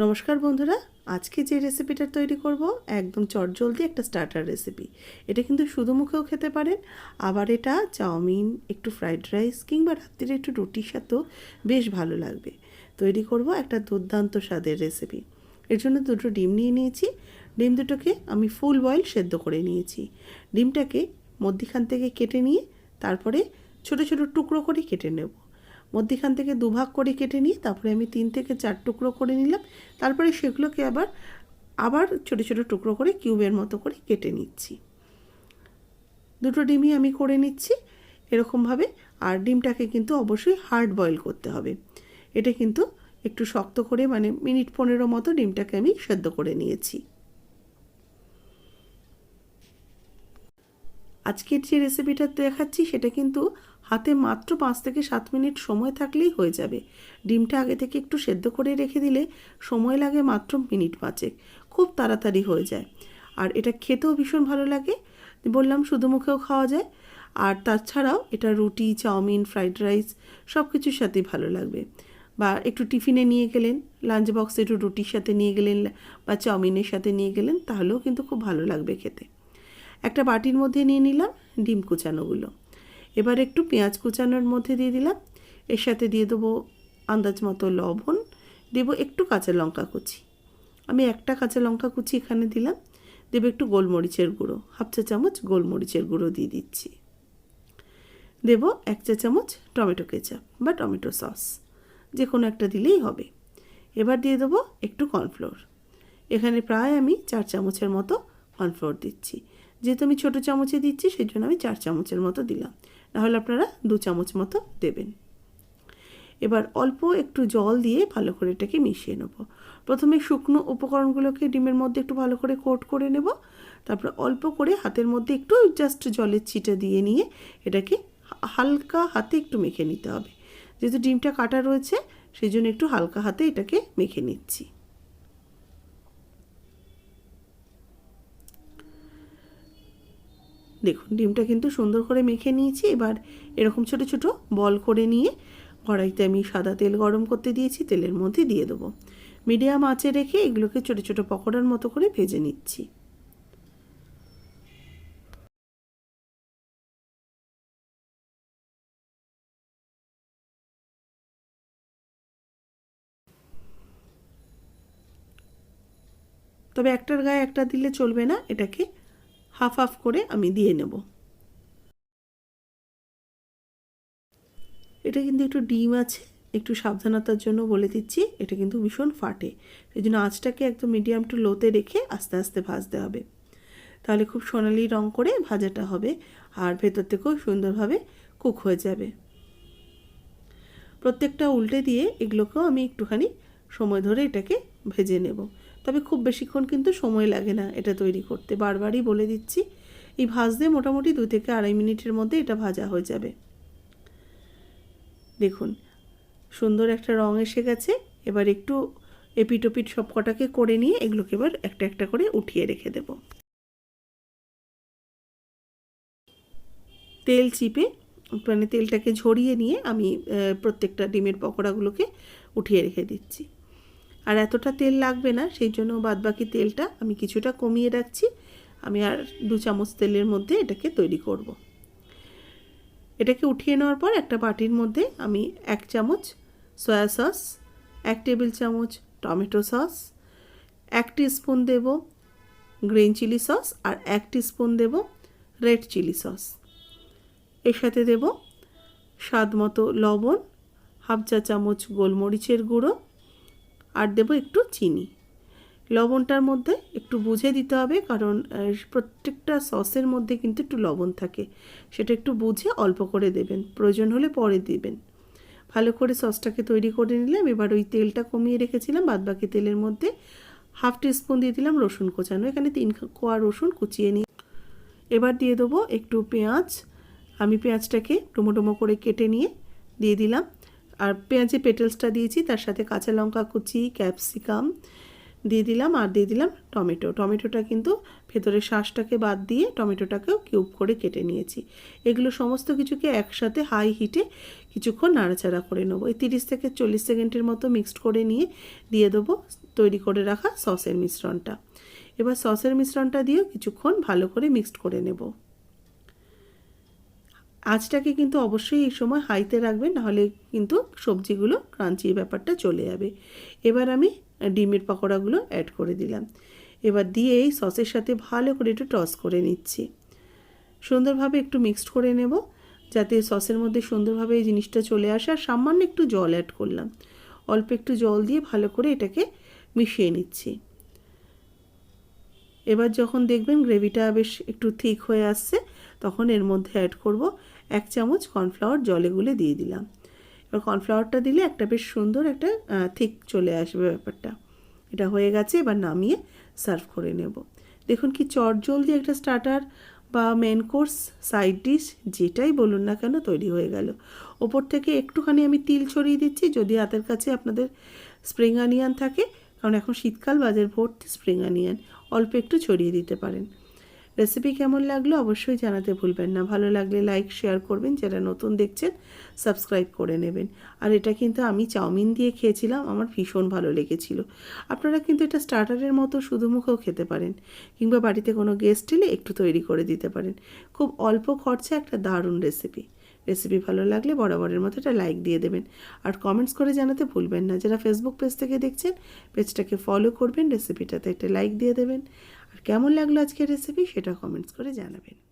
নমস্কার বন্ধুরা, আজকে যে রেসিপিটা তৈরি করব, একদম চটজলদি একটা স্টার্টার রেসিপি এটা কিন্তু শুধু মুখেও খেতে পারেন, আবার এটা চাউমিন, একটু ফ্রাইড রাইস কিংবা রাত্রিরে একটু রুটির সাথেও বেশ ভালো লাগবে। তৈরি করব একটা দুর্দান্ত স্বাদের রেসিপি এর জন্য দুটো ডিম নিয়ে নিয়েছি। ডিম দুটোকে আমি ফুল বয়েল সেদ্ধ করে নিয়েছি। ডিমটাকে মধ্যিখান থেকে কেটে নিয়ে, তারপরে ছোট ছোট টুকরো করে কেটে নেব। মধ্যিখান থেকে দুভাগ করে কেটে নিয়ে তারপরে আমি তিন থেকে চার টুকরো করে নিলাম। তারপরে সেগুলোকে আবার আবার ছোট ছোট টুকরো করে কিউবের মতো করে কেটে নিচ্ছি। দুটো ডিমই আমি করে নিচ্ছি এরকমভাবে। আর ডিমটাকে কিন্তু অবশ্যই হার্ড বয়েল করতে হবে। এটা কিন্তু একটু শক্ত করে মানে মিনিট পনেরো মতো ডিমটাকে আমি সেদ্ধ করে নিয়েছি। আজকের যে রেসিপিটা দেখাচ্ছি সেটা কিন্তু হাতে মাত্র পাঁচ থেকে সাত মিনিট সময় থাকলেই হয়ে যাবে। ডিমটা আগে থেকে একটু সেদ্ধ করে রেখে দিলে সময় লাগে মাত্র মিনিট পাঁচেক। খুব তাড়াতাড়ি হয়ে যায়। আর এটা খেতেও ভীষণ ভালো লাগে। বললাম শুধু মুখেও খাওয়া যায়। আর তাছাড়াও এটা রুটি, চাউমিন, ফ্রাইড রাইস সব কিছুর সাথেই ভালো লাগবে। বা একটু টিফিনে নিয়ে গেলেন, লাঞ্চ বক্সে একটু রুটির সাথে নিয়ে গেলেন বা চাউমিনের সাথে নিয়ে গেলেন, তাহলেও কিন্তু খুব ভালো লাগবে খেতে। একটা বাটির মধ্যে নিয়ে নিলাম ডিম কুচানোগুলো। এবার একটু পেঁয়াজ কুচানোর মধ্যে দিয়ে দিলাম। এর সাথে দিয়ে দেবো আন্দাজ মতো লবণ। দেব একটু কাঁচা লঙ্কা কুচি। আমি একটা কাঁচা লঙ্কা কুচি এখানে দিলাম। দেবো একটু গোলমরিচের গুঁড়ো। হাফ চা চামচ গোলমরিচের গুঁড়ো দিয়ে দিচ্ছি। দেব এক চা চামচ টমেটো কেচাপ বা টমেটো সস। যে কোনো একটা দিলেই হবে। এবার দিয়ে দেবো একটু কর্নফ্লোর। এখানে প্রায় আমি চার চামচের মতো কর্নফ্লোর দিচ্ছি। যেহেতু আমি ছোটো চামচে দিচ্ছি সেই জন্য আমি চার চামচের মতো দিলাম। নাহলে আপনারা দু চামচ মতো দেবেন। এবার অল্প একটু জল দিয়ে ভালো করে এটাকে মিশিয়ে নেব। প্রথমে শুকনো উপকরণগুলোকে ডিমের মধ্যে একটু ভালো করে কোট করে নেব। তারপর অল্প করে হাতের মধ্যে একটু জাস্ট জলের ছিটা দিয়ে নিয়ে এটাকে হালকা হাতে একটু মেখে নিতে হবে। যেহেতু ডিমটা কাটা রয়েছে সেই জন্য একটু হালকা হাতে এটাকে মেখে নিচ্ছি। দেখুন, ডিমটা কিন্তু সুন্দর করে মেখে নিয়েছি। এবার এরকম ছোট ছোট বল করে নিয়ে কড়াইতে আমি সাদা তেল গরম করতে দিয়েছি, তেলের মধ্যে দিয়ে দেবো। মিডিয়াম আঁচে রেখে এগুলোকে ছোট ছোট পকোড়ার মতো করে ভেজে নিচ্ছি। তবে একটার গায়ে একটা দিলে চলবে না, এটাকে হাফ হাফ করে আমি দিয়ে নেব। এটা কিন্তু একটু ডিম আছে, একটু সাবধানতার জন্য বলে দিচ্ছি, এটা কিন্তু ভীষণ ফাটে। সেই জন্য আঁচটাকে একদম মিডিয়াম টু লোতে রেখে আস্তে আস্তে ভাজতে হবে। তাহলে খুব সোনালি রং করে ভাজাটা হবে আর ভেতর থেকেও সুন্দরভাবে কুক হয়ে যাবে। প্রত্যেকটা উল্টে দিয়ে এগুলোকেও আমি একটুখানি সময় ধরে এটাকে ভেজে নেব। তবে খুব বেশিক্ষণ কিন্তু সময় লাগে না এটা তৈরি করতে। বারবারই বলে দিচ্ছি, এই ভাজতে মোটামুটি দু থেকে আড়াই মিনিটের মধ্যে এটা ভাজা হয়ে যাবে। দেখুন, সুন্দর একটা রং এসে গেছে, এবার একটু এপিটোপিট সব কটাকে করে নিয়ে এগুলোকে এবার একটা একটা করে উঠিয়ে রেখে দেব। তেল চিপে মানে তেলটাকে ঝরিয়ে নিয়ে আমি প্রত্যেকটা ডিমের পকোড়াগুলোকে উঠিয়ে রেখে দিচ্ছি। আর এতটা তেল লাগবে না, সেই জন্য বাদবাকি তেলটা আমি কিছুটা কমিয়ে রাখছি আমি আর দু চামচ তেলের মধ্যে এটাকে তৈরি করব। এটাকে উঠিয়ে নেওয়ার পর একটা বাটির মধ্যে আমি এক চামচ সয়া সস, এক টেবিল চামচ টমেটো সস, এক স্পুন দেব গ্রিন চিলি সস আর এক স্পুন দেব রেড চিলি সস এর সাথে দেব স্বাদ মতো লবণ, হাফ চা চামচ গোলমরিচের গুঁড়ো আর দেব একটু চিনি। লবণটার মধ্যে একটু বুঝে দিতে হবে, কারণ প্রত্যেকটা সসের মধ্যে কিন্তু একটু লবণ থাকে। সেটা একটু বুঝে অল্প করে দেবেন, প্রয়োজন হলে পরে দেবেন। ভালো করে সসটাকে তৈরি করে নিলাম, এবার ওই তেলটা কমিয়ে রেখেছিলাম, বাদবাকি তেলের মধ্যে হাফ স্পুন দিয়ে দিলাম রসুন কোচানো। এখানে তিন কোয়া রসুন কুচিয়ে নিই। এবার দিয়ে দেবো একটু পেঁয়াজ। আমি পেঁয়াজটাকে ডুমো করে কেটে নিয়ে দিয়ে দিলাম। আর পেঁয়াজের পেটেলসটা দিয়েছি, তার সাথে কাঁচা লঙ্কা কুচি, ক্যাপসিকাম দিয়ে দিলাম আর দিয়ে দিলাম টমেটো। টমেটোটা কিন্তু ভেতরের শ্বাসটাকে বাদ দিয়ে টমেটোটাকেও কিউব করে কেটে নিয়েছি। এগুলো সমস্ত কিছুকে একসাথে হাই হিটে কিছুক্ষণ নাড়াচাড়া করে নেব। এই তিরিশ থেকে চল্লিশ সেকেন্ডের মতো মিক্সড করে নিয়ে দিয়ে দেবো তৈরি করে রাখা সসের মিশ্রণটা। এবার সসের মিশ্রণটা দিয়েও কিছুক্ষণ ভালো করে মিক্সড করে নেব। আঁচটাকে কিন্তু অবশ্যই এই সময় হাইতে রাখবেন নাহলে কিন্তু সবজিগুলো ক্রাঞ্চি ব্যাপারটা চলে যাবে। এবার আমি ডিমের পকোড়াগুলো অ্যাড করে দিলাম। এবার দিয়ে এই সসের সাথে ভালো করে একটু টস করে নিচ্ছি। সুন্দরভাবে একটু মিক্সড করে নেব, যাতে সসের মধ্যে সুন্দরভাবে এই জিনিসটা চলে আসে, আর সামান্য একটু জল অ্যাড করলাম। অল্প একটু জল দিয়ে ভালো করে এটাকে মিশিয়ে নিচ্ছি। এবার যখন দেখবেন গ্রেভিটা বেশ একটু থিক হয়ে আসছে, তখন এর মধ্যে অ্যাড করব এক চামচ কর্নফ্লাওয়ার জলে গুলে দিয়ে দিলাম। এবার কর্নফ্লাওয়ারটা দিলে একটা বেশ সুন্দর একটা থিক চলে আসবে ব্যাপারটা। এটা হয়ে গেছে, এবার নামিয়ে সার্ভ করে নেব। দেখুন কি চট জলদি একটা স্টার্টার বা মেন কোর্স সাইড ডিশ যেটাই বলুন না কেন তৈরি হয়ে গেল। ওপর থেকে একটুখানি আমি তিল ছড়িয়ে দিচ্ছি, যদি হাতের কাছে আপনাদের স্প্রিং অনিয়ন থাকে কারণ এখন শীতকাল, বাজার ভর্তি স্প্রিং অনিয়ন অল্প একটু ছড়িয়ে দিতে পারেন। রেসিপি কেমন লাগল অবশ্যই জানাতে ভুলবেন না। ভালো লাগলে লাইক শেয়ার করবেন। যারা নতুন দেখছেন সাবস্ক্রাইব করে নেবেন। আর এটা কিন্তু আমি চাউমিন দিয়ে খেয়েছিলাম, আমার ভীষণ ভালো লেগেছিল। আপনারা কিন্তু এটা স্টার্টারের মতো শুধু মুখেও খেতে পারেন কিংবা বাড়িতে কোনো গেস্ট এলে একটু তৈরি করে দিতে পারেন। খুব অল্প খরচা একটা দারুণ রেসিপি রেসিপি ভালো লাগলে বরাবরের মতো একটা লাইক দিয়ে দেবেন। আর কমেন্টস করে জানাতে ভুলবেন না। যারা ফেসবুক পেজ থেকে দেখছেন পেজটাকে ফলো করবেন রেসিপিটাতে একটা লাইক দিয়ে দেবেন। আর কেমন লাগল আজকের রেসিপি সেটা কমেন্টস করে জানাবেন।